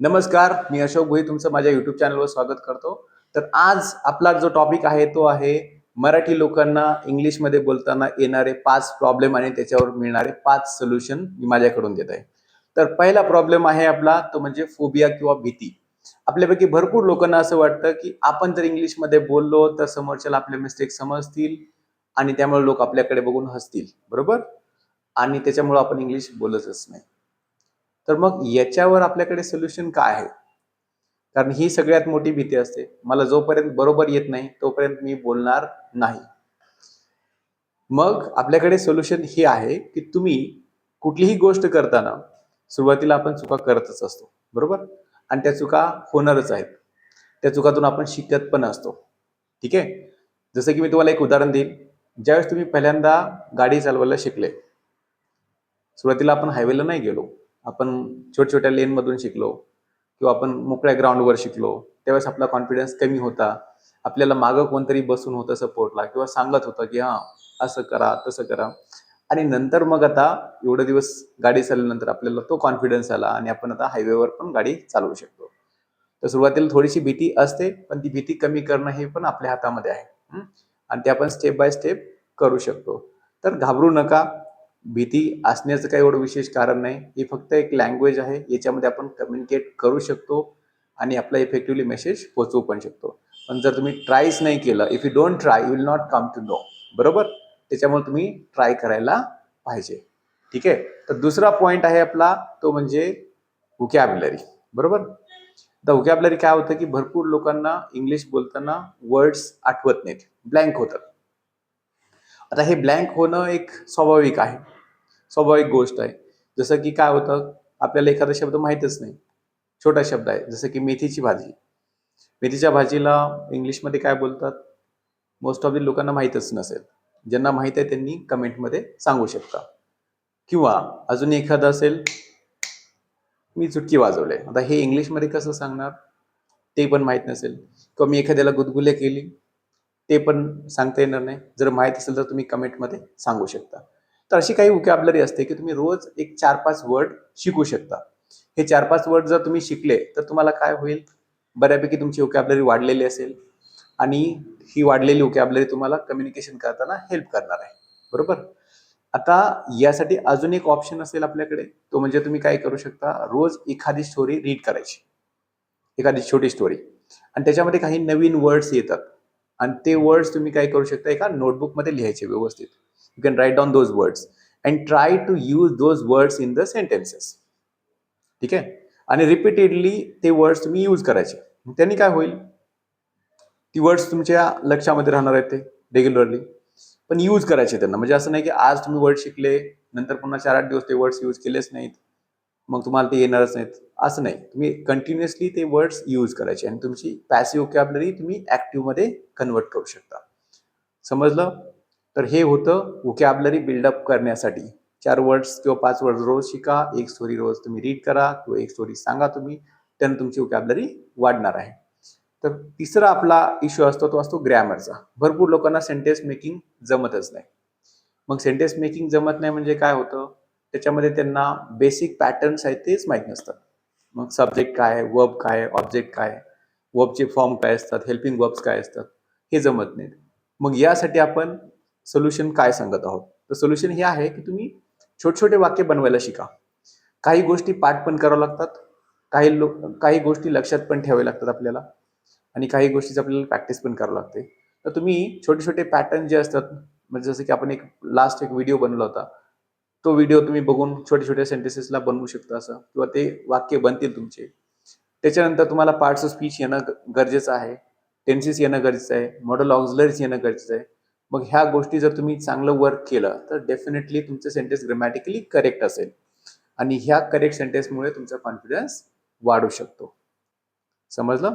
नमस्कार मी अशोक भोई तुमचं माझ्या युट्यूब चॅनलवर स्वागत करतो. तर आज आपला जो टॉपिक आहे तो आहे मराठी लोकांना इंग्लिशमध्ये बोलताना येणारे पाच प्रॉब्लेम आणि त्याच्यावर मिळणारे पाच सोल्युशन मी माझ्याकडून देत आहे. तर पहिला प्रॉब्लेम आहे आपला तो म्हणजे फोबिया किंवा भीती. आपल्यापैकी भरपूर लोकांना असं वाटतं की आपण जर इंग्लिशमध्ये बोललो तर समोरच्याला आपले मिस्टेक समजतील आणि त्यामुळे लोक आपल्याकडे बघून हसतील. बरोबर? आणि त्याच्यामुळे आपण इंग्लिश बोलतच नाही. तर मग याच्यावर आपल्याकडे सोल्युशन काय आहे? कारण ही सगळ्यात मोठी भीती असते. मला जोपर्यंत बरोबर येत नाही तोपर्यंत मी बोलणार नाही. मग आपल्याकडे सोल्युशन हे आहे की तुम्ही कुठलीही गोष्ट करताना सुरुवातीला आपण चुका करतच असतो. बरोबर? आणि त्या चुका होणारच आहेत. त्या चुकातून आपण शिकत पण असतो. ठीक आहे? जसं की मी तुम्हाला एक उदाहरण देईन. ज्यावेळेस तुम्ही पहिल्यांदा गाडी चालवायला शिकले सुरुवातीला आपण हायवेला नाही गेलो. आपण छोट्या छोट्या लेनमधून शिकलो किंवा आपण मोकळ्या ग्राउंडवर शिकलो त्यावेळेस आपला कॉन्फिडन्स कमी होता. आपल्याला मागं कोणतरी बसून होतं सपोर्टला किंवा सांगत होतं की हां असं करा तसं करा. आणि नंतर मग आता एवढे दिवस गाडी चालल्यानंतर आपल्याला तो कॉन्फिडन्स आला आणि आपण आता हायवेवर पण गाडी चालवू शकतो. तर सुरुवातीला थोडीशी भीती असते पण ती भीती कमी करणं हे पण आपल्या हातामध्ये आहे. आणि ते आपण स्टेप बाय स्टेप करू शकतो. तर घाबरू नका. भीती असण्याचं काही एवढं विशेष कारण नाही. ही फक्त एक लँग्वेज आहे. याच्यामध्ये आपण कम्युनिकेट करू शकतो आणि आपला इफेक्टिव्हली मेसेज पोहोचवू पण शकतो. पण जर तुम्ही ट्रायच नाही केलं if you don't try you will not come to know बरोबर? त्याच्यामुळे तुम्ही ट्राय करायला पाहिजे. ठीक आहे? तर दुसरा पॉईंट आहे आपला तो म्हणजे व्होकॅबलरी बरोबर? तर व्होकॅबलरी काय होतं की भरपूर लोकांना इंग्लिश बोलताना वर्ड्स आठवत नाहीत. ब्लँक होतात. आता हे ब्लँक होणं एक स्वाभाविक आहे. स्वाभाविक गोष्ट आहे. जसं की काय होतं आपल्याला एखादा शब्द माहीतच नाही. छोटा शब्द आहे जसं की मेथीची भाजी. मेथीच्या भाजीला इंग्लिशमध्ये काय बोलतात? मोस्ट ऑफ दी लोकांना माहीतच नसेल. ज्यांना माहीत आहे त्यांनी कमेंटमध्ये सांगू शकता. किंवा अजून एखादं असेल मी चुटकी वाजवले आता हे इंग्लिशमध्ये कसं सांगणार? ते पण माहीत नसेल. किंवा मी एखाद्याला गुदगुले केली ते पण सांगता येणार नाही. जर माहीत असेल तर तुम्ही कमेंटमध्ये सांगू शकता. तर अशी काही वोकॅबलरी असते की तुम्ही रोज एक चार पाच वर्ड शिकू शकता. हे चार पाच वर्ड जर तुम्ही शिकले तर तुम्हाला काय होईल? बऱ्यापैकी तुमची वोकॅबलरी वाढलेली असेल आणि ही वाढलेली वोकॅबलरी तुम्हाला कम्युनिकेशन करताना हेल्प करणार आहे. बरोबर? आता यासाठी अजून एक ऑप्शन असेल आपल्याकडे तो म्हणजे तुम्ही काय करू शकता? रोज एखादी स्टोरी रीड करायची. एखादी छोटी स्टोरी आणि त्याच्यामध्ये काही नवीन वर्ड्स येतात. आणि ते वर्ड्स तुम्ही काय करू शकता? एका नोटबुकमध्ये लिहायचे व्यवस्थित. You can write down those words and try to use those words in the sentences ठीक आहे आणि रिपीटेडली ते वर्ड्स तुम्ही यूज करायचे. त्यांनी काय होईल? ती वर्ड्स तुमच्या लक्षामध्ये राहणार आहेत ते रेग्युलरली पण यूज करायचे त्यांना. म्हणजे असं नाही की आज तुम्ही वर्ड शिकले नंतर पुन्हा चार आठ दिवस ते वर्ड्स यूज केलेच नाहीत. मग तुम्हाला ते येणारच नाहीत. असं नाही. तुम्ही कंटिन्युअसली ते वर्ड्स यूज करायचे आणि तुमची पॅसिव्ह कॅबलरी तुम्ही ॲक्टिव्हमध्ये कन्वर्ट करू शकता. समजलं? तर हे होतं वोकॅबलरी बिल्डअप करण्यासाठी. चार वर्ड्स किंवा पाच वर्ड रोज शिका एक स्टोरी रोज तुम्ही रीड करा किंवा एक स्टोरी सांगा तुम्ही त्यानं तुमची वोकॅबलरी वाढणार आहे. तर तिसरा आपला इश्यू असतो तो असतो ग्रॅमरचा. भरपूर लोकांना सेंटेन्स मेकिंग जमतच नाही. मग सेंटेन्स मेकिंग जमत नाही म्हणजे काय होतं? त्याच्यामध्ये त्यांना बेसिक पॅटर्न्स आहेत तेच माहीत नसतात. मग सब्जेक्ट काय आहे वर्ब काय आहे ऑब्जेक्ट काय वर्बचे फॉर्म काय असतात हेल्पिंग वर्ब्स काय असतात हे जमत नाहीत. मग यासाठी आपण सोल्युशन काय सांगत आहोत? तर सोल्युशन हे आहे की तुम्ही छोटे छोटे वाक्य बनवायला शिका. काही गोष्टी पाठ पण करावं लागतात. काही लोक काही गोष्टी लक्षात पण ठेवाव्या लागतात आपल्याला. आणि काही गोष्टीचं आपल्याला प्रॅक्टिस पण करावं लागते. तर तुम्ही छोटे छोटे पॅटर्न जे असतात म्हणजे जसं की आपण एक लास्ट एक व्हिडिओ बनवला होता. तो व्हिडिओ तुम्ही बघून छोटे छोटे सेंटेन्सेसला बनवू शकता असं. किंवा ते वाक्य बनतील तुमचे. त्याच्यानंतर तुम्हाला पार्ट्स ऑफ स्पीच येणं गरजेचं आहे. टेन्सेस येणं गरजेचं आहे. मॉडल ऑक्झलरीज येणं गरजेचं आहे. मग ह्या गोष्टी जर तुम्ही चांगलं वर्क केलं तर डेफिनेटली तुमचं सेंटेन्स ग्रॅमॅटिकली करेक्ट असेल. आणि ह्या करेक्ट सेंटेन्समुळे तुमचा कॉन्फिडन्स वाढू शकतो. समजलं?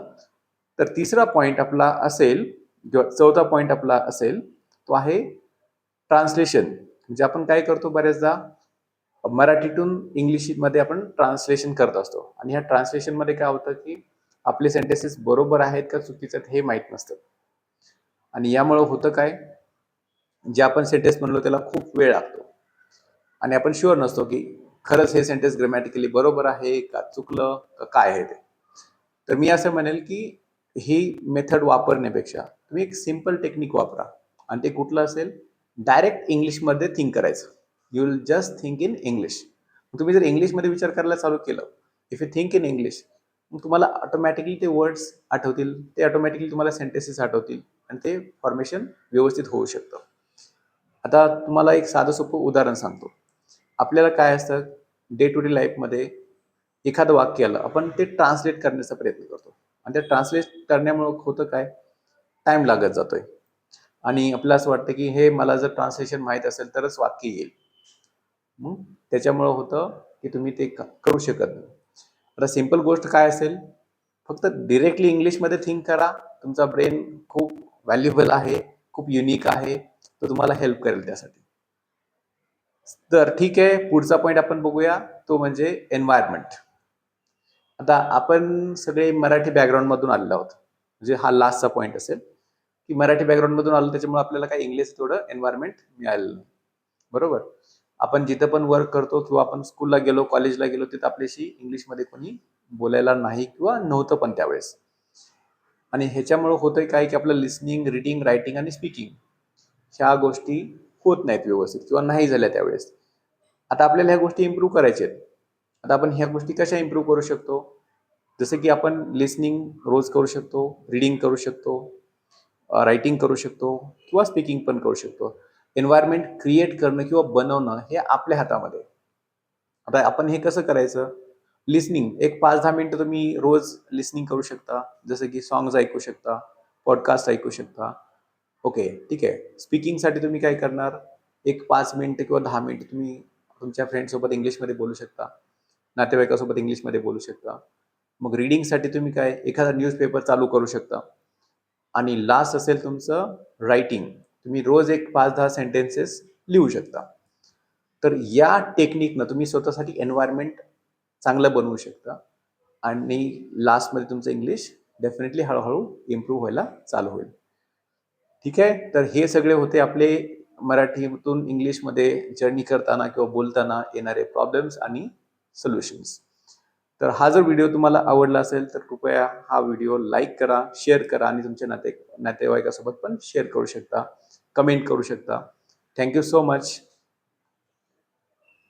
तर तिसरा पॉईंट आपला असेल किंवा चौथा पॉईंट आपला असेल तो आहे ट्रान्सलेशन म्हणजे आपण काय करतो बऱ्याचदा? मराठीतून इंग्लिशमध्ये आपण ट्रान्सलेशन करत असतो. आणि ह्या ट्रान्सलेशनमध्ये काय होतं की आपले सेंटेन्सेस बरोबर आहेत का चुकीचे हे माहीत नसतं. आणि यामुळं होतं काय? जे आपण सेंटेन्स म्हणलो त्याला खूप वेळ लागतो. आणि आपण शुअर नसतो की खरंच हे सेंटेन्स ग्रॅमॅटिकली बरोबर आहे का चुकलं का काय आहे ते. तर मी असं म्हणेल की ही मेथड वापरण्यापेक्षा तुम्ही एक सिंपल टेक्निक वापरा. आणि ते कुठलं असेल? डायरेक्ट इंग्लिशमध्ये थिंक करायचं. You will just think in English तुम्ही जर इंग्लिशमध्ये विचार करायला चालू केलं if you think in English मग तुम्हाला ऑटोमॅटिकली ते वर्ड्स आठवतील ते ऑटोमॅटिकली तुम्हाला सेंटेन्सेस आठवतील आणि ते फॉर्मेशन व्यवस्थित होऊ शकतं. आता तुम्हाला एक साधं सोपं उदाहरण सांगतो. आपल्याला काय असतं? डे टू डे लाईफमध्ये एखादं वाक्य आलं आपण ते ट्रान्सलेट करण्याचा प्रयत्न करतो. आणि ते ट्रान्सलेट करण्यामुळं होतं काय? टाईम लागत जातोय. आणि आपल्याला असं वाटतं की हे मला जर ट्रान्सलेशन माहीत असेल तरच वाक्य येईल. मग त्याच्यामुळं होतं की तुम्ही ते क- करू शकत नाही. आता सिंपल गोष्ट काय असेल? फक्त डिरेक्टली इंग्लिशमध्ये थिंक करा. तुमचा ब्रेन खूप व्हॅल्युबल आहे खूप युनिक आहे. तो तुम्हाला हेल्प करेल त्यासाठी. तर ठीक आहे पुढचा पॉईंट आपण बघूया तो म्हणजे एन्व्हायरमेंट आता आपण सगळे मराठी बॅकग्राऊंडमधून आलेलो आहोत. म्हणजे हा लास्टचा पॉईंट असेल. की मराठी बॅकग्राऊंडमधून आलो त्याच्यामुळे आपल्याला काही इंग्लिश थोडं एन्व्हायरमेंट मिळालेलं नाही. बरोबर? आपण जिथं पण वर्क करतो किंवा आपण स्कूलला गेलो कॉलेजला गेलो तिथं आपल्याशी इंग्लिशमध्ये कोणी बोलायला नाही किंवा नव्हतं पण त्यावेळेस. आणि ह्याच्यामुळे होतंय काय की आपलं लिस्निंग रिडिंग रायटिंग आणि स्पीकिंग ह्या गोष्टी होत नाहीत व्यवस्थित किंवा नाही झाल्या त्यावेळेस. आता आपल्याला ह्या गोष्टी इम्प्रूव्ह करायच्या आहेत. आता आपण ह्या गोष्टी कशा इम्प्रूव्ह करू शकतो? जसं की आपण लिस्निंग रोज करू शकतो रिडिंग करू शकतो रायटिंग करू शकतो किंवा स्पीकिंग पण करू शकतो. एन्व्हायरमेंट क्रिएट करणं किंवा बनवणं हे आपल्या हातामध्ये. आता आपण हे कसं करायचं? लिस्निंग एक पाच दहा मिनटं तुम्ही रोज लिस्निंग करू शकता. जसं की सॉंग्स ऐकू शकता पॉडकास्ट ऐकू शकता. ओके ठीक आहे. स्पीकिंगसाठी तुम्ही काय करणार? एक पाच मिनिटं किंवा दहा मिनटं तुम्ही तुमच्या फ्रेंडसोबत इंग्लिशमध्ये बोलू शकता. नातेवाईकासोबत इंग्लिशमध्ये बोलू शकता. मग रिडिंगसाठी तुम्ही काय? एखादा न्यूजपेपर चालू करू शकता. आणि लास्ट असेल तुमचं रायटिंग तुम्ही रोज एक पाच दहा सेंटेन्सेस लिहू शकता. तर या टेक्निकनं तुम्ही स्वतःसाठी एन्व्हायरमेंट चांगलं बनवू शकता. आणि लास्टमध्ये तुमचं इंग्लिश डेफिनेटली हळूहळू इम्प्रूव्ह व्हायला चालू होईल. ठीक आहे? तर हे सगळे होते आपले मराठीतून इंग्लिशमध्ये जर्नी करताना किंवा बोलताना येणारे प्रॉब्लेम्स आणि सोल्युशन्स तर हा जर व्हिडिओ तुम्हाला आवडला असेल तर कृपया हा व्हिडिओ लाईक करा शेअर करा आणि तुमच्या नाते नातेवाईकासोबत पण शेअर करू शकता कमेंट करू शकता. Thank you so much